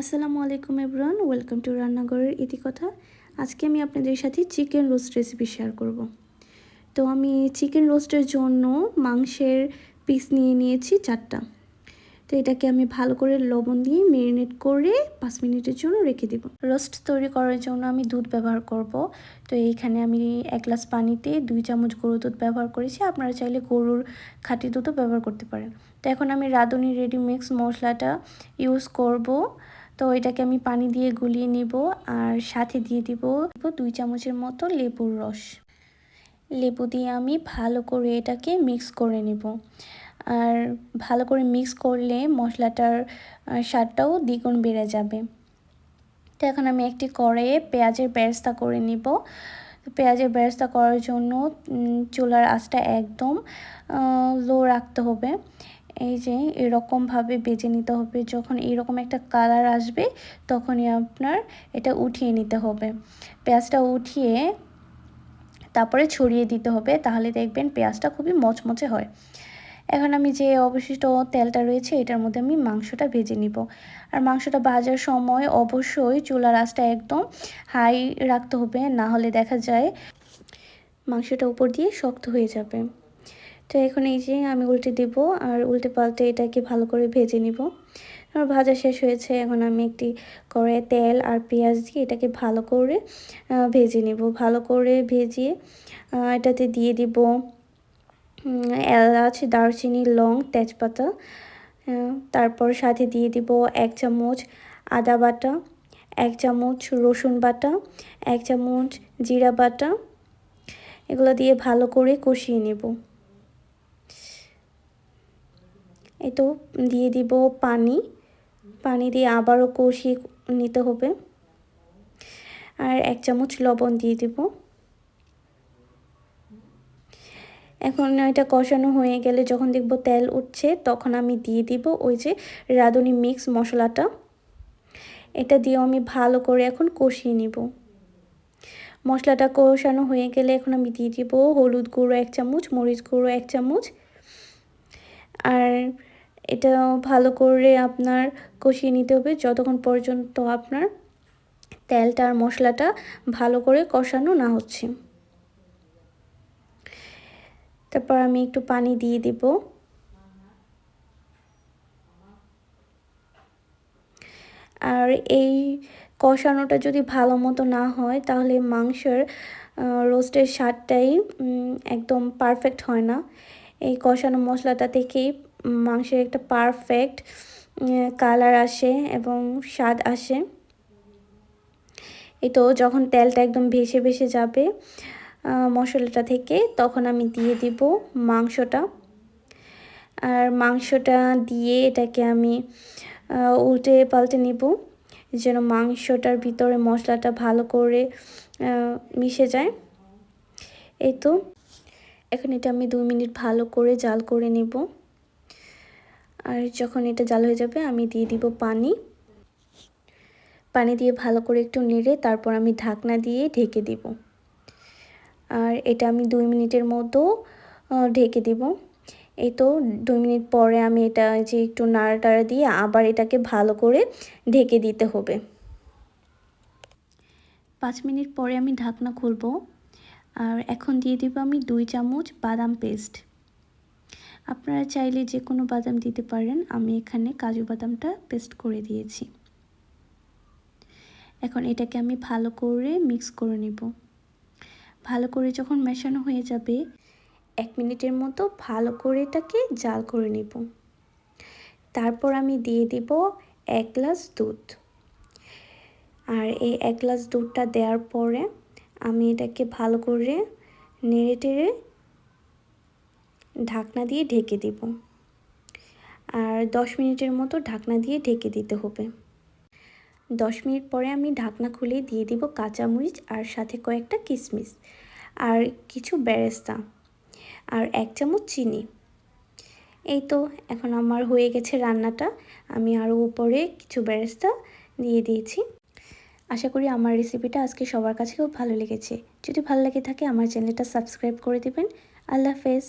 আসসালামু আলাইকুম everyone welcome to রান্নাঘরের ইতিকথা আজকে আমি আপনাদের সাথে চিকেন রোস্ট রেসিপি শেয়ার করব। তো আমি চিকেন রোস্টের জন্য মাংসের পিস নিয়ে নিয়েছি চারটা। তো এটাকে আমি ভালো করে লবণ দিয়ে মেরিনেট করে পাঁচ মিনিটের জন্য রেখে দেব। রোস্ট তৈরি করার জন্য আমি দুধ ব্যবহার করব। তো এইখানে আমি এক গ্লাস পানিতে দুই চামচ গরুর দুধ ব্যবহার করেছি। আপনারা চাইলে গরুর খাঁটি দুধও ব্যবহার করতে পারেন। তো এখন আমি রাঁধুনি রেডি মিক্স মশলাটা ইউজ করব। তো এটাকে আমি পানি দিয়ে গুলিয়ে নিব আর সাথে দিয়ে দিব দুই চামচের মতো লেবুর রস। লেবু দিয়ে আমি ভালো করে এটাকে মিক্স করে নেব। আর ভালো করে মিক্স করলে মশলাটার স্বাদটাও দ্বিগুণ বেড়ে যাবে। তো এখন আমি একটি কড়াইয়ে পেঁয়াজের ব্যবস্থা করে নিব। পেঁয়াজের ব্যবস্থা করার জন্য চুলার আঁচটা একদম লো রাখতে হবে। এই যে এরকমভাবে বেজে নিতে হবে। যখন এরকম একটা কালার আসবে, তখনই আপনার এটা উঠিয়ে নিতে হবে। পেঁয়াজটা উঠিয়ে তারপরে ছড়িয়ে দিতে হবে, তাহলে দেখবেন পেঁয়াজটা খুবই মচমচে হয়। এখন আমি যে অবশিষ্ট তেলটা রয়েছে, এটার মধ্যে আমি মাংসটা ভেজে নিব। আর মাংসটা ভাজার সময় অবশ্যই চুলার আঁচটা একদম হাই রাখতে হবে, না হলে দেখা যায় মাংসটা উপর দিয়ে শক্ত হয়ে যাবে। তো এখন এই যে আমি উল্টে দেব আর উল্টে পাল্টে এটাকে ভালো করে ভেজে নিব। আমার ভাজা শেষ হয়েছে, এখন আমি একটি করে তেল আর পেঁয়াজ দিয়ে এটাকে ভালো করে ভেজে নিব। ভালো করে ভেজিয়ে এটাতে দিয়ে দিব এলাচ, দারচিনি, লং, তেজপাতা তারপর সাথে দিয়ে দিব এক চামচ আদা বাটা, এক চামচ রসুন বাটা, এক চামচ জিরা বাটা, এগুলো দিয়ে ভালো করে কষিয়ে নেব। এই তো দিয়ে দিব পানি। পানি দিয়ে আবারও কষিয়ে নিতে হবে। আর এক চামচ লবণ দিয়ে দিব। এখন এটা কষানো হয়ে গেলে যখন দেখব তেল উঠছে, তখন আমি দিয়ে দিব ওই যে রাঁধুনি মিক্স মশলাটা। এটা দিয়ে আমি ভালো করে এখন কষিয়ে নিব। মশলাটা কষানো হয়ে গেলে এখন আমি দিয়ে দিব হলুদ গুঁড়ো এক চামচ, মরিচ গুঁড়ো এক চামচ। আর এটা ভালো করে আপনার কষিয়ে নিতে হবে। যতক্ষণ পর্যন্ত আপনার তেলটা আর মশলাটা ভালো করে কষানো না হচ্ছে। তারপর আমি একটু পানি দিয়ে দিব। আর এই কষানোটা যদি ভালো মতো না হয়, তাহলে মাংসের রোস্টের স্বাদটাই একদম পারফেক্ট হয় না। এই কষানো মশলাটা থেকেই মাংসের একটা পারফেক্ট কালার আসে এবং স্বাদ আসে। এই তো যখন তেলটা একদম ভেসে ভেসে যাবে মশলাটা থেকে, তখন আমি দিয়ে দিব মাংসটা। আর মাংসটা দিয়ে এটাকে আমি উল্টে পাল্টে নিব, যেন মাংসটার ভিতরে মশলাটা ভালো করে মিশে যায়। এই তো এখন এটা আমি দুই মিনিট ভালো করে জাল করে নেব। আর যখন এটা জাল হয়ে যাবে, আমি দিয়ে দিব পানি। পানি দিয়ে ভালো করে একটু নেড়ে তারপর আমি ঢাকনা দিয়ে ঢেকে দিব। আর এটা আমি দুই মিনিটের মতো ঢেকে দিব। এই তো দুই মিনিট পরে আমি এটা যে একটু নাড়াটাড়া দিয়ে আবার এটাকে ভালো করে ঢেকে দিতে হবে। পাঁচ মিনিট পরে আমি ঢাকনা খুলব। আর এখন দিয়ে দিব আমি দুই চামচ বাদাম পেস্ট। আপনারা চাইলে যে কোনো বাদাম দিতে পারেন, আমি এখানে কাজু বাদামটা পেস্ট করে দিয়েছি। এখন এটাকে আমি ভালো করে মিক্স করে নেব। ভালো করে যখন মেশানো হয়ে যাবে, এক মিনিটের মতো ভালো করে এটাকে জাল করে নেব। তারপর আমি দিয়ে দিব এক গ্লাস দুধ। আর এই এক গ্লাস দুধটা দেওয়ার পরে আমি এটাকে ভালো করে নেড়ে টেড়ে ঢাকনা দিয়ে ঢেকে দিব। আর দশ মিনিটের মতো ঢাকনা দিয়ে ঢেকে দিতে হবে। দশ মিনিট পরে আমি ঢাকনা খুলে দিয়ে দিব কাঁচামরিচ আর সাথে কয়েকটা কিশমিশ আর কিছু বেরেস্তা আর এক চামচ চিনি। এই তো, এখন আমার হয়ে গেছে রান্নাটা। আমি আরও উপরে কিছু বেরেস্তা দিয়ে দিয়েছি। আশা করি আমার রেসিপিটা আজকে সবার কাছে খুব ভালো লেগেছে। যদি ভালো লেগে থাকে, আমার চ্যানেলটা সাবস্ক্রাইব করে দেবেন। আল্লাহ হাফেজ।